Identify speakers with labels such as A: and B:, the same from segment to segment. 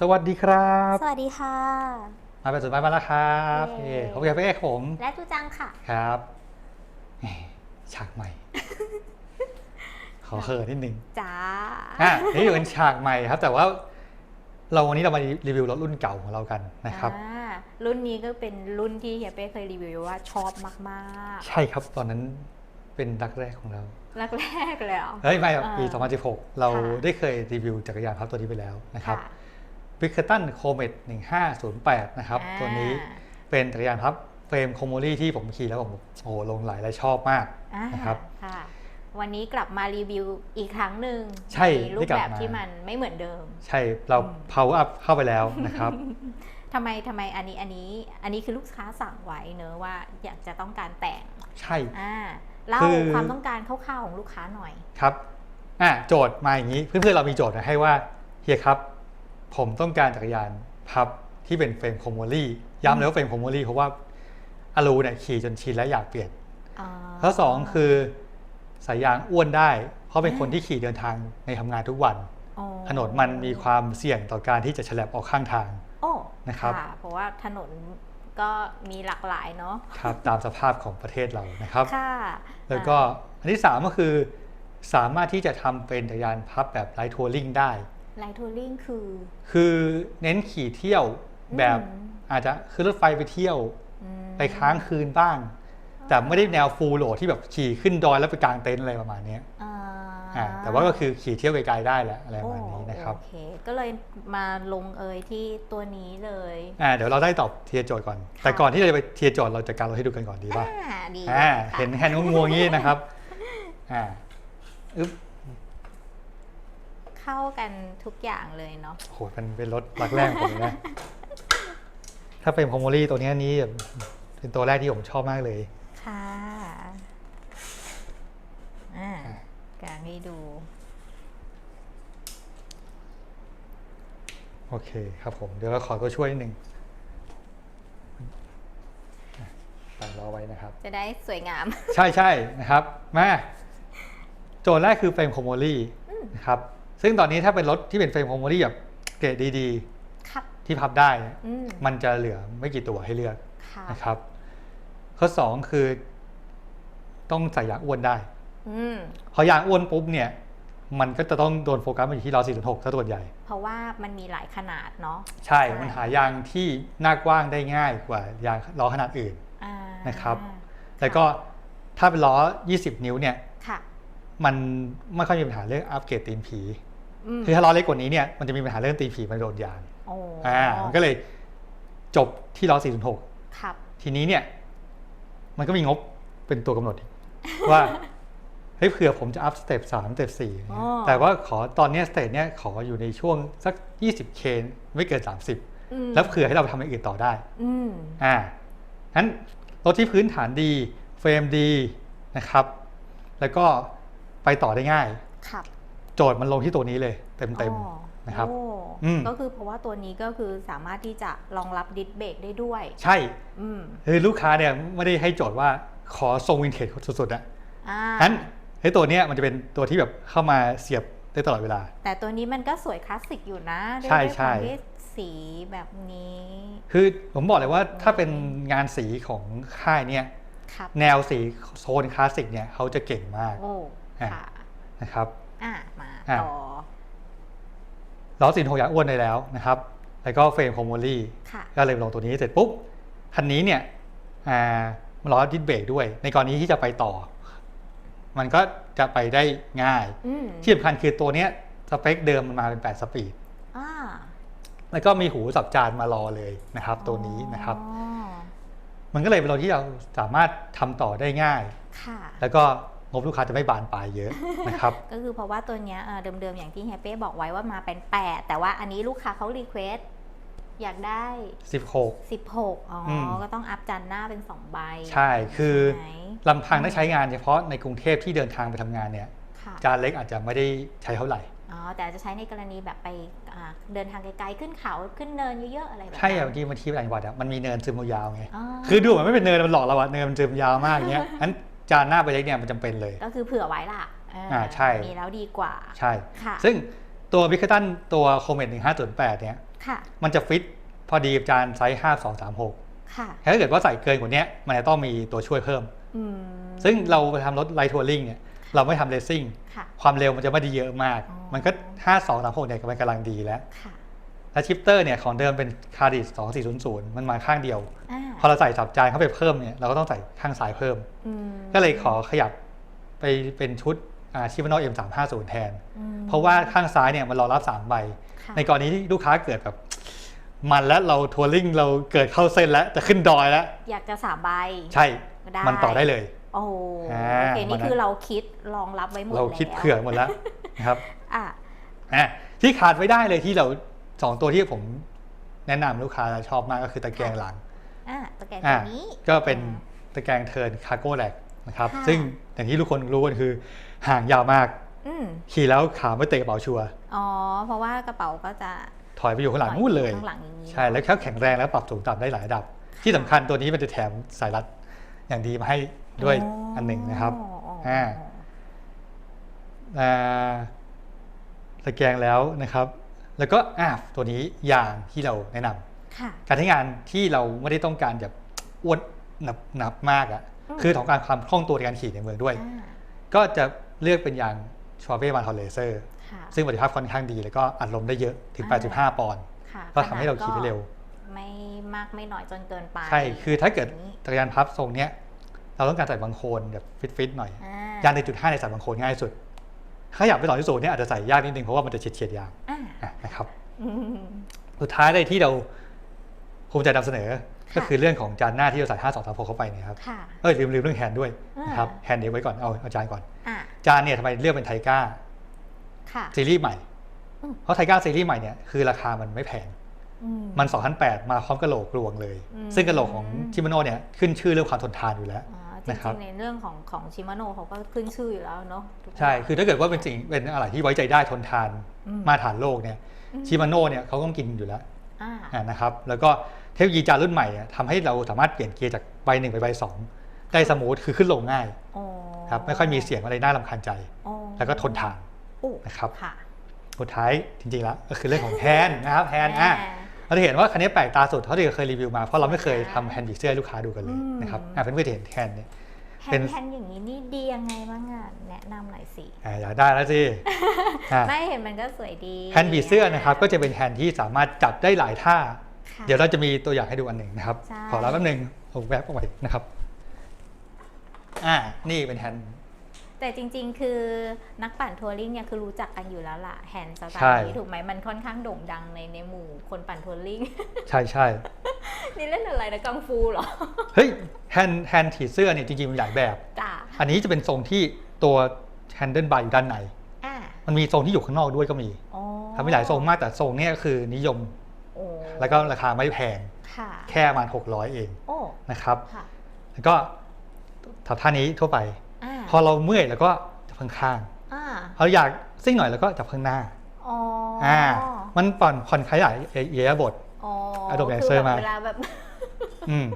A: สวัสดีครับ
B: สวัสดีค่ะ
A: มาเป็นสุดท้ายมาแล้วครับ
B: เย้
A: เอ้ผมอยากไปเอกผม
B: และจูจังค่ะ
A: ครับแหมฉากใหม่ ขอเขินนิดนึง
B: จ้า
A: อะนี่เป็นฉากใหม่ครับ แต่ว่าเราวันนี้เรามารีวิวรถรุ่นเก่าของเรากันนะครับ
B: อ่ารุ่นนี้ก็เป็นรุ่นที่เฮียเป้เคยรีวิวว่าชอบมาก
A: ใช่ครับตอนนั้นเป็นรักแรกของเรา
B: ๆแรกๆเลยเหรอ
A: เฮ้ยไม่หรอก
B: อ่า
A: ปี2016 เรา
B: ค่ะ
A: ได้เคยรีวิวจักรยานพับตัวนี้ไปแล้วนะครับ
B: ค่ะ
A: วิกเ r ตันโคเมต1508 นะครับ
B: อ่า
A: ตัวนี้เป็นจักรยานพับเฟรมโคโมลี่ที่ผมขี่แล้วผมโอ้โหลงไหลและชอบมาก
B: อ่า
A: นะครับ
B: ค่ะวันนี้กลับมารีวิวอีกครั้งหนึ่ง
A: ใช่
B: รู
A: ได้
B: ป
A: กลับ
B: แบบ
A: มา
B: ที่มันไม่เหมือนเดิม
A: ใช่เรา power up เข้าไปแล้วนะครับ
B: ทำไมทำไมอันนี้อันนี้อันนี้คือลูกค้าสั่งไว้เนอะว่าอยากจะต้องการแต่ง
A: ใช่
B: อ่าเล่า
A: คือ
B: ความต้องการคร่าวๆของลูกค้าหน่อย
A: ครับอะโจทย์มาอย่างนี้เพื่อนๆเรามีโจทย์มาให้ว่าเฮียครับ ผมต้องการจักรยานพับที่เป็นเฟรมโคโมลี่ย้ำเลยว่าเฟรมโคโมลี่เพราะว่าอารูเนี่ยขี่จนชินแล้วอยากเปลี่ยน
B: อ่า
A: ข้อสองคือสายยางอ้วนได้ เพราะเป็นคนที่ขี่เดินทางในทำงานทุกวัน
B: อ๋อ
A: ถนนมันมีความเสี่ยงต่อการที่จะฉลับออกข้างทาง
B: โอ้
A: นะครับ
B: เพราะว่าถนนก็มีหลากหลายเนาะ
A: ครับตามสภาพของประเทศเรานะครับ
B: ค่ะ
A: แล้วก็อันที่สามก็คือ สามารถที่จะทำเป็นจักรยานพับแบบไลท์ทัวริงได้
B: ไลท์ทัวริงคือ
A: คือเน้นขี่เที่ยวแบบ
B: อืม
A: อาจจะขึ้นรถไฟไปเที่ยว
B: อืม
A: ไปค้างคืนบ้าง แต่ไม่ได้แนวฟูลโหลดที่แบบขี่ขึ้นดอยแล้วไปกางเต็นท์อะไรประมาณเนี้ย
B: อ่า
A: อ่าแต่ว่าก็คือขี่เที่ยวไกลๆได้แหละอะไรประมาณนี้นะครับ
B: โอเคก็เลยมาลงเอยที่ตัวนี้เลย
A: อ่าเดี๋ยวเราได้ตอบเทียร์โจทย์ก่อน
B: ค่ะ
A: แต่ก่อนที่เราจะไปเทียร์โจทย์เราจะการเราให้ดูกันก่อนดีป่ะ
B: อ่าดี
A: อ่า
B: ค่ะ
A: เห็นแฮนด์งวงๆงี้นะครับอ่าอึ๊บ
B: เข้ากันทุกอย่างเลยเนาะ
A: โหมันเป็นรถรักแรกของผมเลยนะ ถ้าเป็นคอมโมลี่ตัวเนี้ยนี้แบบเป็นตัวแรกที่ผมชอบมากเลย
B: ค่ะ อ่ากางให้ดู
A: โอเคครับผม เดี๋ยวเราขอตัวช่วยนิดนึงอะตั้งรอไว้นะครับ
B: จะได้สวยงาม
A: ใช่ใช่นะครับ มา โจทย์แรกคือเฟรมโคโมลี่นะครับ ซึ่งตอนนี้ถ้าเป็นรถที่เป็นเฟรมโคโมลี่แบบเกรดดี
B: ครับ
A: ๆ ที่พับได้เนี่ย
B: อืม
A: มันจะเหลือไม่กี่ตัวให้เลือก
B: ค่ะ
A: นะครับ ข้อ2คือ ต้องใส่ยางอ้วนได้
B: อืม
A: พอยางอ้วนปุ๊บเนี่ย มันก็จะต้องโดนโฟกัสมาอยู่ที่ล้อ406ถ้าตัวใหญ่
B: เพราะว่ามันมีหลายขนาดเนาะ
A: ใช่ มันหายางที่หน้ากว้างได้ง่ายกว่ายางล้อขนาดอื่น
B: อ่า
A: นะครับ แล้วก็ถ้าเป็นล้อ 20 นิ้วเนี่ย
B: ค่ะ
A: มันไม่ค่อยมีปัญหาเรื่องอัปเกรดตีนผี
B: อืม
A: คือถ้าล้อเล็กกว่านี้เนี่ยมันจะมีปัญหาเรื่องตีนผีมันโดนยาง
B: โอ้
A: อ่ามันก็เลยจบที่ล้อ406
B: ครับ
A: ทีนี้เนี่ย มันก็มีงบเป็นตัวกำหนดอีกว่าเฮ้ยเผื่อผมจะอัพสเต็ปสามสเต็ปสี่
B: อ๋อ
A: แต่ว่าขอตอนเนี้สเตจเนี่ยขออยู่ในช่วงสัก 20K ไม่เกิน 30
B: อืม
A: แล้วเผื่อให้เราไปทำอย่างอื่นต่อได้
B: อืม
A: อ่านั้นรถที่พื้นฐานดี เฟรมดีนะครับ แล้วก็ไปต่อได้ง่าย
B: ครับ
A: โจทย์มันลงที่ตัวนี้เลยเต็ม
B: อ๋อ
A: ๆนะครับ
B: โอ้
A: อืม
B: ก็คือเพราะว่าตัวนี้ก็คือสามารถที่จะรองรับดิสเบรกได้ด้วย
A: ใช่
B: อืม
A: คือลูกค้าเนี่ยไม่ได้ให้โจทย์ว่าขอทรงวินเทจสุดๆอะ
B: อ่า
A: นั้นไอ้ตัวเนี้ยมันจะเป็นตัวที่แบบเข้ามาเสียบได้ตลอดเวลา
B: แต่ตัวนี้มันก็สวยคลาสสิกอยู่นะด้วย
A: ใช่
B: ด้วย
A: ใช่
B: ความที่สีแบบนี้
A: คือผมบอกเลยว่าถ้าเป็นงานสีของค่ายเนี่ย
B: ครับ
A: แนวสีโซนคลาสสิกเนี่ยเขาจะเก่งมาก
B: โอ้
A: อะ
B: ค่ะ
A: นะครับ
B: อะมา
A: อะ
B: ต่อ
A: ล้อสินโฮยางอ้วนได้แล้วนะครับ แล้วก็เฟรมโคโมลี่
B: ค่ะ
A: ก็เลยลงตัวนี้เสร็จปุ๊บคันนี้เนี่ยอ่ามันล้อดิสเบรกด้วย ในกรณีที่จะไปต่อ มันก็จะไปได้ง่าย
B: อืม
A: ที่สำคัญคือตัวเนี้ยสเปคเดิมมันมาเป็น 8 สปีด
B: อ่า
A: แล้วก็มีหูสับจานมารอเลยนะครับ ตัวนี้นะครับ
B: อ๋อ
A: มันก็เลยเป็นรถที่เราสามารถทำต่อได้ง่าย
B: ค่ะ
A: แล้วก็ งบลูกค้าจะไม่บานปลายเยอะนะครับ
B: ก็คือเพราะว่าตัวเนี้ยเอ่อเดิมๆ อย่างที่เฮยเป้บอกไว้ว่ามาเป็น 8 แต่ว่าอันนี้ลูกค้าเขารีเควสอยากได้
A: 16
B: 16 อ๋ออ
A: ม
B: ก็ต้องอัพจันหน้าเป็น 2 ใบ
A: ใช่ คือ
B: ใช่ไหม
A: ลำพังได้ใช้งานเฉพาะในกรุงเทพที่เดินทางไปทำงานเนี่ย
B: ค่ะ
A: จานเล็กอาจจะไม่ได้ใช้เท่าไหร่
B: อ๋อแต่จะใช้ในกรณีแบบไปอ่าเดินทางไกลๆ ขึ้นเขาขึ้นเนินเยอะๆ อะไรแบบนั้น
A: ใช่อะบางทีบางทีต่างจังหวัดอะมันมีเนินซึมยาวๆไง
B: อ๋อ
A: คือดูเหมือนไม่เป็นเนินมันหลอกเราอะเนินมันซึมยาวมากอย่างเงี้ยงั้น จานหน้าไปเล็กเนี่ยมันจำเป็นเลย
B: ก็คือเผื่อไว้ล่ะเออ
A: อ่าใช่
B: มีแล้วดีกว่า
A: ใช่
B: ค่ะ
A: ซึ่งตัวบิคตันตัวโคเมต1508เนี่ย
B: ค่ะ
A: มันจะฟิตพอดีกับจานไซส์5236
B: ค่ะ
A: ถ้าเกิดว่าใส่เกินกว่านี้มันจะต้องมีตัวช่วยเพิ่ม
B: อืม
A: ซึ่งเราไปทำรถไลท์ทัวริงเนี่ยเราไม่ทำเลสซิ่ง
B: ค่ะ
A: ความเร็วมันจะไม่ได้เยอะมาก
B: อ๋อ
A: มันก็ 5236เนี่ยมันกำลังดีแล้ว
B: ค่ะ
A: แล้วชิปเตอร์เนี่ยของเดิมเป็นคาร์ดิส2400 มันมาข้างเดียว
B: อ่า
A: พอเราใส่สับจานเข้าไปเพิ่มเนี่ยเราก็ต้องใส่ข้างซ้ายเพิ่ม
B: อืม
A: ก็เลยขอขยับไปเป็นชุดชิวานอ M350 แทน
B: อืม
A: เพราะว่าข้างซ้ายเนี่ยมันรองรับ3ใบ
B: ค่ะ
A: ในกรณีที่ลูกค้าเกิดแบบ มันแล้วเราทัวริงเราเกิดเข้าเส้นแล้วจะขึ้นดอยแล้ว
B: อยากจะสามใบ
A: ใช่
B: ได้
A: มันต่อได้เลย
B: โอ้โห
A: อ่า
B: โอเค
A: วั
B: นี่
A: นนั้น
B: คือเราคิดรองรับไว้หมด
A: เรา
B: แล้ว
A: คิดเผื่อหมดแล้วนะครับ
B: อะ
A: อะที่ขาดไม่ได้เลยที่เรา สองตัวที่ผมแนะนำลูกค้าชอบมากก็คือตะแกรงหลัง
B: อะตะแกรง
A: อะ
B: ตัวนี้
A: ก็เป็น
B: อืม
A: ตะแกรงเทิร์นคาร์โก้แลกนะครับ
B: ค่ะ
A: ซึ่งอย่างที่ทุกคนรู้กันคือห่างยาวมาก
B: อืม
A: ขี่แล้วขาไม่เตะกระเป๋าชัวร์
B: อ๋อ เพราะว่ากระเป๋าก็จะ
A: ถอยไปอยู่ข้างหลังนู่นเลย
B: ข้างหลังอย่างนี้
A: ใช่แล้วแค่แข็งแรงแล้วปรับสูงต่ำได้หลายระดับ ที่สำคัญตัวนี้มันจะแถมสายรัดอย่างดีมาให้ด้วยอันหนึ่งนะครับ
B: อ๋ออ๋อ
A: อ่าอ่าตะแกรงแล้วนะครับ แล้วก็อ่าตัวนี้อย่างที่เราแนะนำ
B: ค่ะ
A: การใช้งานที่เราไม่ได้ต้องการแบบอ้วนหนับหนับมากอะ่ะ
B: อืม
A: คือต้องการความคล่องตัวในการขี่ในเมืองด้วย
B: อ่า
A: ก็จะเลือกเป็นยางชอเ e มาทอเลเซอร์
B: ค่ะ
A: ซึ่งประสิทธิภาพค่อนข้างดี แล้วก็อัดลมได้เยอะถึง
B: อ่า
A: 8.5 ปอนด์
B: ค่ะ
A: ก็ทำให้เราขี่ได้เร็ว
B: ไม่มากไม่น้อยจนเกินไป
A: ใช่ คือถ้าเกิด
B: ย่งนี้
A: จักรยานพับทรงเนี้ย เราต้องการใส่บางโคลนแบบฟิตๆหน่อย
B: อ่
A: ยาง1.5ในใส่บางโคลนง่ายสุด ถ้าอยากไปต่อที่สูงเนี่ยอาจจะใส่ยากนิดนึงเพราะว่ามันจะเฉียดๆยาง
B: อ่า
A: อะนะครับ
B: อืม
A: สุดท้ายเลยที่เราภูมิใจนำเสนอ
B: ค่ะ
A: ก็คือเรื่องของจานหน้าที่เราใส่5 2 3 6เข้าไปเนี่ยครับ
B: ค่ะ
A: เออลืมลืมเรื่องแฮนด์ด้วย
B: อ่าน
A: นะครับแฮนด์เดี๋ยวไว้ก่อนเอาเอาจานก่อน
B: อ่า
A: จานเนี่ยทำไมเลือกเป็นไทก้า
B: ค่ะ
A: ซีรีส์ใหม่
B: อืม
A: เพราะไทก้าซีรีส์ใหม่เนี่ยคือราคามันไม่แพง
B: อืม
A: มัน2,008 มาพร้อมกระโหลกรวงเลย
B: อืม
A: ซึ่งกระโหลกของชิมาโน่เนี่ยขึ้นชื่อเรื่องความทนทานอยู่แล้ว
B: อ๋อ จ
A: นะครั
B: ริ
A: บ
B: งๆในเรื่องของของชิมาโน่เขาก็ขึ้นชื่ออยู่แล้วเนาะถูกไหม
A: ใช่คือถ้าเกิดว่าเป็นสิ่งเป็นอะไรที่ไว้ใจได้ทนทาน
B: อืม
A: มาตรฐานโลกเนี่ย
B: อืม
A: ชิมาโน่เนี่ยเขาต้องกินอยู่แล้ว
B: อ่า
A: อ่านะครับแล้วก็เทคโนโลยีจานรุ่นใหม่เนี่ยทำให้เราสามารถเปลี่ยนเกียร์จากใบหนึ่งไปใบสองได้สมูทคือขึ้นลงง่าย
B: โอ้
A: ครับไม่ค่อยมีเสียงอะไรน่ารำคาญใจ
B: โอ้
A: แล้วก็ทนทาน
B: โอ้
A: นะครับ
B: ค่ะ
A: สุดท้ายจริงๆแล้วก็คือเรื่องของแฮนด์นะครับแฮนด์อะ
B: แหม
A: เราจะเห็นว่าคันนี้แปลกตาสุดเท่าที่เคยรีวิวมาเพราะเราไม่เคยทำแฮนด์บีเสื้อให้ลูกค้าดูกันเลย
B: อืม
A: นะครับอะเพื่อนๆจะเห็นแฮนด์เนี่ย
B: แฮ
A: เป็น
B: นด์แฮนด์อย่างนี้นี่ดียังไงบ้างอะแนะนำหน่อยสิ
A: อะอยากได้แล้วสิอะ
B: ไม่เห็นมันก็สวยดี
A: แฮนด์บีเสื้อนะครับก็จะเป็นแฮนด์ที่สามารถจับได้หลายท่า
B: ค่ะ
A: เดี๋ยวเราจะมีตัวอย่างให้ดูอันหนึ่งนะครับ
B: ใช่
A: ขอรับแป๊บนึงผมแวบเอาไว้นะครับ อ่า นี่เป็นแฮนด์
B: แต่จริงๆ คือนักปั่นทัวริงเนี่ยคือรู้จักกันอยู่แล้วล่ะแฮนด์สไต
A: ใช่
B: ล์นี้ถูกไหมมันค่อนข้างโด่งดังในในหมู่คนปั่นทัวริง
A: ใช่ใช่
B: นี่เล่นอะไรนะกังฟูเหรอ
A: เฮ้ยแฮนด์แฮนด์ถีบเสื้อเนี่ยจริงๆมีหลายแบบ
B: จ้า
A: อันนี้จะเป็นทรงที่ตัวแฮนเดิลบาร์อยู่ด้านใน
B: อ่า
A: มันมีทรงที่อยู่ข้างนอกด้วยก็มี
B: อ๋อ
A: ทำมีหลายทรงมากแต่ทรงเนี้คือนิยม
B: โอ้
A: แล้วก็ราคาไม่แพง
B: ค่ะ
A: แค่ประมาณ600 เอง
B: โอ้
A: นะครับ
B: ค่ะ
A: แล้วก็ทำท่านี้ทั่วไป
B: อ่า
A: พอเราเมื่อยแล้วก็จับข้างข้าง
B: อ่า
A: ๆเราอยากซิ่งหน่อยแล้วก็จับข้างหน้า
B: อ๋อ
A: อ่ามันผ่อนผ่อนคลายหลายเอียบท
B: อ๋อ
A: Adobe
B: คื
A: Dancer
B: แบบ
A: มาก
B: เวลาแบบ
A: อืม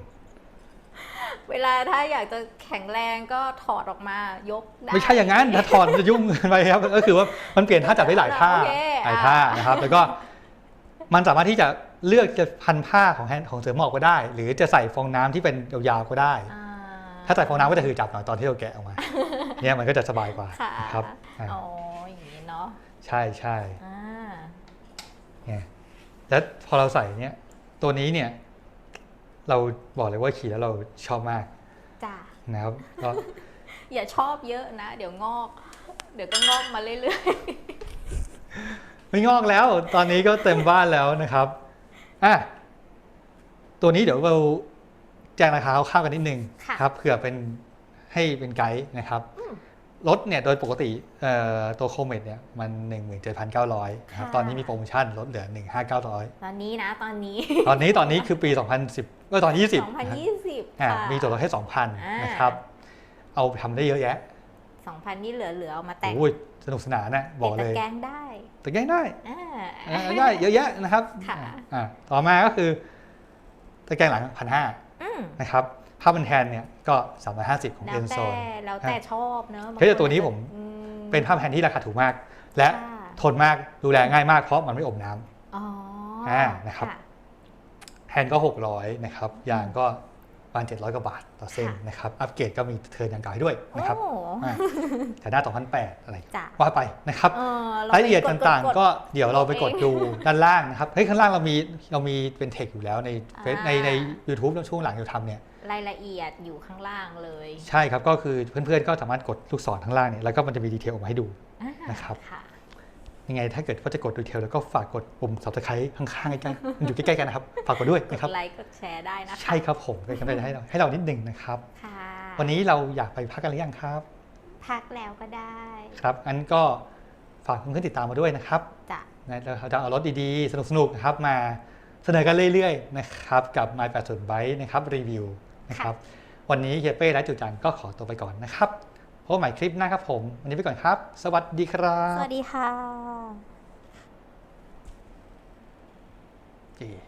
B: เวลาถ้าอยากจะแข็งแรงก็ถอดออกมายกได้
A: ไม่ใช่อย่างนั้นถ้าถอดมันจะยุ่งเกินไปครับ ก็คือว่ามันเปลี่ยนท่าจับได้หลายท่า
B: โอเค
A: หลายท่า
B: อะ
A: นะครับ แล้วก็มันสามารถที่จะเลือกจะพันผ้าของแฮนด์ของเสือหมอบก็ได้ หรือจะใส่ฟองน้ำที่เป็นยาวๆก็ได้
B: อ่า
A: ถ้าใส่ฟองน้ำก็จะถือจับหน่อยตอนที่เราแกะออกมา เนี่ยมันก็จะสบายกว่า
B: ค่ะ
A: นะครับอะ
B: อ๋ออย่างนี้เนาะ
A: ใช่ใช่
B: อ่า
A: เนี่ยแล้วพอเราใส่เนี่ยตัวนี้เนี่ย เราบอกเลยว่าขี่แล้วเราชอบมาก
B: จ้า
A: นะครับก็
B: อย่าชอบเยอะนะ เดี๋ยวงอก เดี๋ยวก็งอกมาเรื่อย
A: ไม่งอกแล้ว ตอนนี้ก็เต็มบ้านแล้วนะครับอะตัวนี้เดี๋ยวเรา แจ้งราคาคร่าวๆกันนิดนึง
B: ค่ะ
A: ครับเผื่อเป็นให้เป็นไกด์นะครับ
B: อืม
A: รถเนี่ยโดยปกติเอ่อตัวโคเมดเนี่ยมัน 17,900ครับ
B: ค่ะ
A: ตอนนี้มีโปรโมชั่นลดเหลือ 1,5,900
B: ๆตอนนี้นะตอนนี้
A: ตอนนี้ตอนนี้คือปี 2010เออตอน20นะครับ
B: 2020
A: อะ
B: ค่ะ
A: มีตัวลดให้
B: อ่า
A: 2,000นะครับ เอาไปทำได้เยอะแยะ
B: 2,000 นี่เหลือๆเอามาแต่ง
A: โอ้ยสนุกสนานนะบอกเล
B: ติด
A: ย
B: ตะแกรงได้
A: แต่ง่ายได้
B: อ่า
A: อ่าได้เยอะแยะนะครับ
B: ค่ะ
A: อ่าต่อมาก็คือตะแกรงหลังพันห้า
B: อืม
A: นะครับผ้าบันแทนเนี่ยก็ 350 ของ
B: แล้ว
A: เอ็นโซ
B: แต่
A: น
B: แล้วแต่ชอบเนอะ
A: เฮ้ยแต่ตัวนี้ผม
B: อื
A: เป็นผ้าพันแทนที่ราคาถูกมาก และ
B: ค่ะ
A: ทนมากดูแลง่ายมากเพราะมันไม่อมน้ำ
B: อ๋อ
A: อ่านะครับ
B: ค่ะ
A: แฮนด์ก็ 600 นะครับยางก็ ประมาณ700กว่าบาทต่อเส้น
B: ค่ะ
A: นะครับ อัปเกรดก็มีเทิร์นยางเก่าให้ด้วยนะครับ
B: โอ้
A: อ่าแต่หน้า 2,008 อะไร
B: จ้ะ
A: ว่าไปนะครับ
B: เออเรา
A: ยละเอียด
B: ไป
A: ต่าง
B: ด
A: ๆก็เดี๋ยวเราไปกด
B: เอง
A: ดูด้านล่างนะครับ เฮ้ยข้างล่างเรามีเรามีเป็นเทคอยู่แล้วในเฟซ
B: อ่า
A: ในใน YouTube แล้วช่วงหลังเราทำเนี่ย
B: รายละเอียดอยู่ข้างล่างเลย
A: ใช่ครับ ก็คือเพื่อนๆ ก็สามารถกดลูกศรข้างล่างเนี่ยแล้วก็มันจะมีดีเทลออกมาให้ดู
B: อ่า
A: นะครับ
B: ค่ะ
A: ยังไงถ้าเกิดว่าจะกดดีเทลแล้วก็ฝากกดปุ่ม subscribe ข้างๆใกล้ๆมันอยู่ใกล้ๆกันนะครับ ฝากกดด้วย
B: ก
A: นะครับ
B: ดไลค์กดแชร์ได้นะคะ
A: ใช่ครับผมเป็นกำลังใจให้เราให้เรานิดหนึ่งนะครับ
B: ค่ะ
A: วันนี้เราอยากไปพักกันหรือยังครับ
B: พักแล้วก็ได้
A: ครับงั้นก็ฝากเพื่อนๆติดตามมาด้วยนะครับ
B: จ้ะ
A: นะเราจะเอารถดีๆ สนุกๆนะครับมาเสนอกันเรื่อยๆนะครับกับ My 8 0 Byte นะครับรีวิวนะครับวันนี้เฮียเป้และจุจันก็ขอตัวไปก่อนนะครับพบกันใหม่คลิปหน้าครับผม วันนี้ไปก่อนครับ สวัสดีครั
B: ส
A: บ
B: วัสดีค่ะ
A: เย่